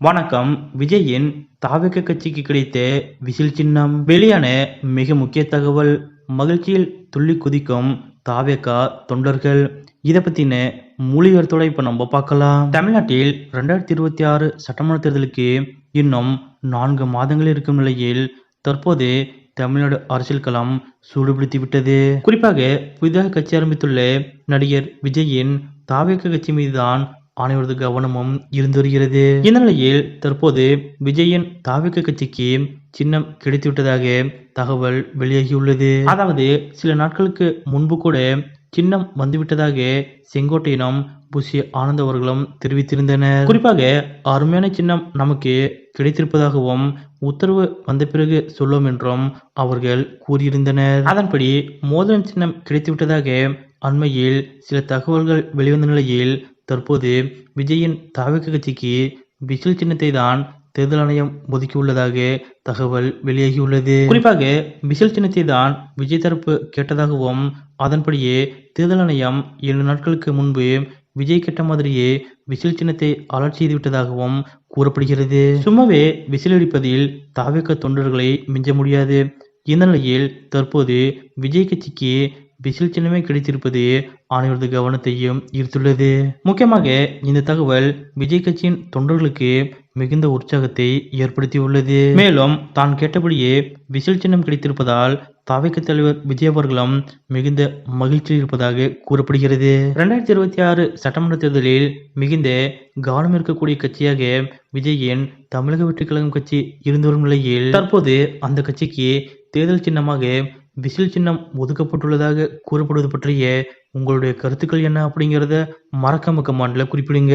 வணக்கம். விஜயின் தாவக கட்சிக்கு கிடைத்த விசில் சின்னம். வெளியான மிக முக்கிய தகவல் மகிழ்ச்சியில் துள்ளி குதிக்கும் தாவேகா தொண்டர்கள். இதை பத்தின மொழிகருத்தோட இப்ப நம்ம பார்க்கலாம். தமிழ்நாட்டில் ரெண்டாயிரத்தி இருபத்தி ஆறு சட்டமன்ற தேர்தலுக்கு இன்னும் நான்கு மாதங்கள் இருக்கும் நிலையில் தற்போது தமிழ்நாடு அரசியல் களம் சூடுபிடித்து விட்டது. குறிப்பாக புதிதாக கட்சி ஆரம்பித்துள்ள நடிகர் விஜயின் தாவேக கட்சி மீதுதான் அனைவரது கவனமும் இருந்து வருகிறது இந்த நிலையில் தற்போது விஜயின் தாவிக கட்சிக்கு சின்னம் கிடைத்துவிட்டதாக தகவல் வெளியாகியுள்ளது. அதாவது சில நாட்களுக்கு முன்பு கூட சின்னம் வந்துவிட்டதாக செங்கோட்டையினம் புஷி ஆனந்த் அவர்களும் தெரிவித்திருந்தனர். குறிப்பாக அருமையான சின்னம் நமக்கு கிடைத்திருப்பதாகவும் உத்தரவு வந்த பிறகு சொல்லும் என்றும் அவர்கள் கூறியிருந்தனர். அதன்படி மோதல் சின்னம் கிடைத்துவிட்டதாக அண்மையில் சில தகவல்கள் வெளிவந்த நிலையில் தற்போது விஜயின் தாவக கட்சிக்கு விசில் சின்னத்தை தான் தேர்தல் ஆணையம் ஒதுக்கியுள்ளதாக தகவல் வெளியாகியுள்ளது. குறிப்பாக விசில் சின்னத்தை தான் விஜய் தரப்பு கேட்டதாகவும் அதன்படியே தேர்தல் ஆணையம் ஏழு நாட்களுக்கு முன்பு விஜய் கேட்ட மாதிரியே விசில் சின்னத்தை அலர்ட் செய்து விட்டதாகவும் கூறப்படுகிறது. சும்மாவே விசில் அடிப்பதில் தாவேக்க தொண்டர்களை மிஞ்ச முடியாது. இந்த நிலையில் தற்போது விஜய் கட்சிக்கு விசில் சின்னமே கிடைத்திருப்பது அனைவரது கவனத்தையும் ஈர்த்துள்ளது. முக்கியமாக இந்த தகவல் விஜய் கட்சியின் தொண்டர்களுக்கு மிகுந்த உற்சாகத்தை ஏற்படுத்தியுள்ளது. மேலும் தான் கேட்டபடியே விசில் சின்னம் கிடைத்திருப்பதால் தாவேக்க தலைவர் விஜய் அவர்களும் மிகுந்த மகிழ்ச்சியில் இருப்பதாக கூறப்படுகிறது. இரண்டாயிரத்தி இருபத்தி ஆறு சட்டமன்ற தேர்தலில் மிகுந்த கவனம் இருக்கக்கூடிய கட்சியாக விஜயின் தமிழக வெற்றி கழகம் கட்சி இருந்து வரும் நிலையில் தற்போது அந்த கட்சிக்கு தேர்தல் சின்னமாக விசில் சின்னம் ஒதுக்கப்பட்டுள்ளதாக கூறப்படுவது பற்றிய உங்களுடைய கருத்துக்கள் என்ன அப்படிங்கிறத மறக்காம கமாண்டில் குறிப்பிடுங்க.